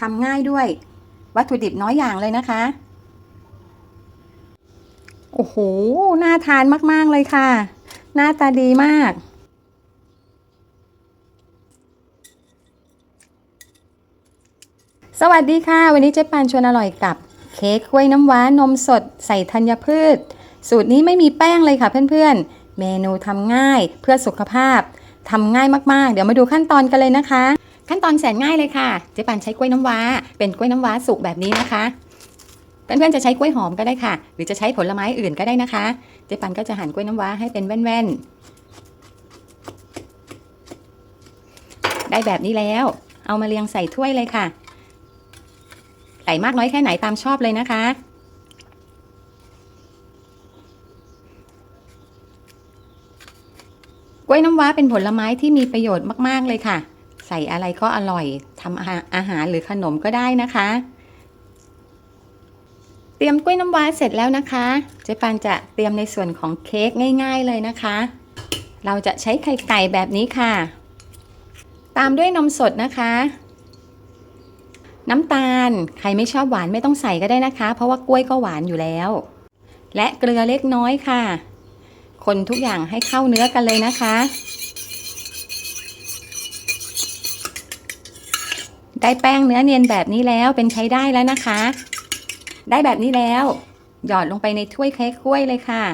ทำง่ายด้วย วัตถุดิบน้อยอย่างเลยนะคะ โอ้โห น่าทานมาก ๆ เลยค่ะ หน้าตาดีมากสวัสดีค่ะ วันนี้เจ๊ปานชวนอร่อยกับเค้กกล้วยน้ำว้านมสดใส่ธัญพืช สูตรนี้ไม่มีแป้งเลยค่ะเพื่อนๆ เมนูทำง่ายเพื่อสุขภาพทำง่ายมากๆ เดี๋ยวมาดูขั้นตอนกันเลยนะคะ ขั้นตอนแสนง่ายเลยค่ะ เจ๊ปานใช้กล้วยน้ำว้า เป็นกล้วยน้ำว้าสุกแบบนี้นะคะ เพื่อนๆจะใช้กล้วยหอมก็ได้ค่ะ หรือจะใช้ผลไม้อื่นก็ได้นะคะ เจ๊ปันก็จะหั่นกล้วยน้ำว้าให้เป็นแว่นๆ ได้แบบนี้แล้ว เอามาเรียงใส่ถ้วยเลยค่ะ ใส่มากน้อยแค่ไหนตามชอบเลยนะคะกล้วยน้ำว้าเป็นผลไม้ที่มีประโยชน์มาก ๆ เลยค่ะ ใส่อะไรก็อร่อยทำอาหารอาหารหรือขนมก็ได้นะคะ เตรียมกล้วยน้ำว้าเสร็จแล้วนะคะเจ๊ปานจะเตรียมในส่วนของเค้กง่าย ๆ เลยนะคะ เราจะใช้ไข่ไก่แบบนี้ค่ะ ตามด้วยนมสดนะคะ น้ำตาลใครไม่ชอบหวานไม่ต้องใส่ก็ได้นะคะ เพราะว่ากล้วยก็หวานอยู่แล้ว และเกลือเล็กน้อยค่ะ คนทุกอย่างให้เข้าเนื้อกันเลยนะคะ ได้แป้งเนื้อเนียนแบบนี้แล้วเป็นใช้ได้แล้วนะคะ ได้แบบนี้แล้ว หยอดลงไปในถ้วยเค้กกล้วยเลยค่ะ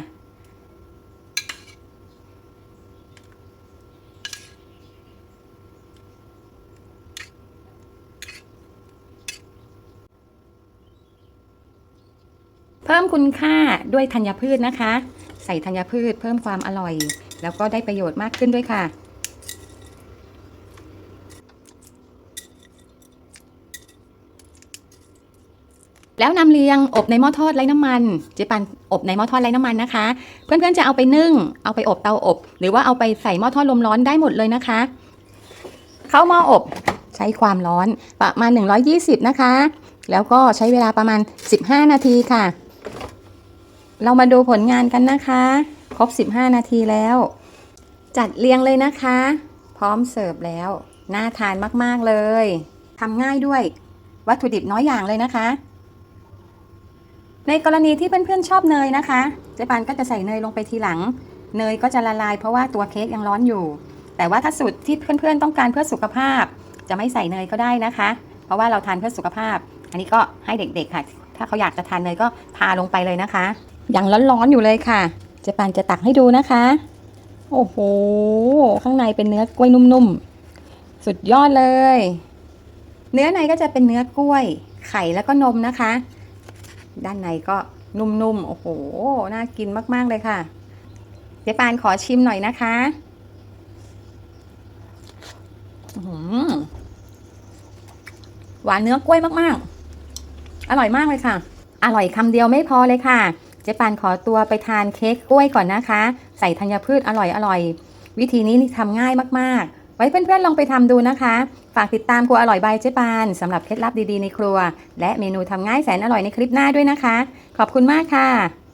เพิ่มคุณค่าด้วยธัญพืชนะคะ ใส่ธัญพืชเพิ่มความอร่อย แล้วก็ได้ประโยชน์มากขึ้นด้วยค่ะ แล้วนำเลียงอบในหม้อทอดไร้น้ำมันเจ๊ปันอบในหม้อทอดไร้น้ำมันนะคะ เพื่อนๆจะเอาไปนึ่ง เอาไปอบเตาอบ หรือว่าเอาไปใส่หม้อทอดลมร้อนได้หมดเลยนะคะ เข้าหม้ออบใช้ความร้อนประมาณ 120 นะคะ แล้วก็ใช้เวลาประมาณ 15 นาทีค่ะ เรามาดูผลงานกันนะคะ ครบ 15 นาทีแล้ว จัดเรียงเลยนะคะ พร้อมเสิร์ฟแล้ว น่าทานมากๆเลยทำง่ายด้วย วัตถุดิบน้อยอย่างเลยนะคะ ในกรณีที่เพื่อนๆชอบเนยนะคะเจ๊ปานก็จะใส่เนยลงไปทีหลัง เนยก็จะละลายเพราะว่าตัวเค้กยังร้อนอยู่ แต่ว่าถ้าสูตรที่เพื่อนๆต้องการเพื่อสุขภาพ จะไม่ใส่เนยก็ได้นะคะ เพราะว่าเราทานเพื่อสุขภาพ อันนี้ก็ให้เด็กๆค่ะ ถ้าเขาอยากจะทานเนยก็ทาลงไปเลยนะคะ ยังร้อนๆอยู่เลยค่ะเจ๊ปานจะตักให้ดูนะคะ โอ้โหข้างในเป็นเนื้อกล้วยนุ่มๆสุดยอดเลย เนื้อในก็จะเป็นเนื้อกล้วยไข่แล้วก็นมนะคะ ด้านในก็นุ่มๆ โอ้โห น่ากินมากๆเลยค่ะ เจ๊ปานขอชิมหน่อยนะคะหวานเนื้อกล้วยมากๆ อร่อยมากเลยค่ะ อร่อยคำเดียวไม่พอเลยค่ะ เจ๊ปานขอตัวไปทานเค้กกล้วยก่อนนะคะ ใส่ธัญพืชอร่อยอร่อยๆวิธีนี้ทำง่ายมากๆ ไว้เพื่อนๆลองไปทำดูนะคะ ฝากติดตามครัวอร่อยบายเจ๊ปานสำหรับเคล็ดลับดีๆในครัว และเมนูทำง่ายแสนอร่อยในคลิปหน้าด้วยนะคะ ขอบคุณมากค่ะ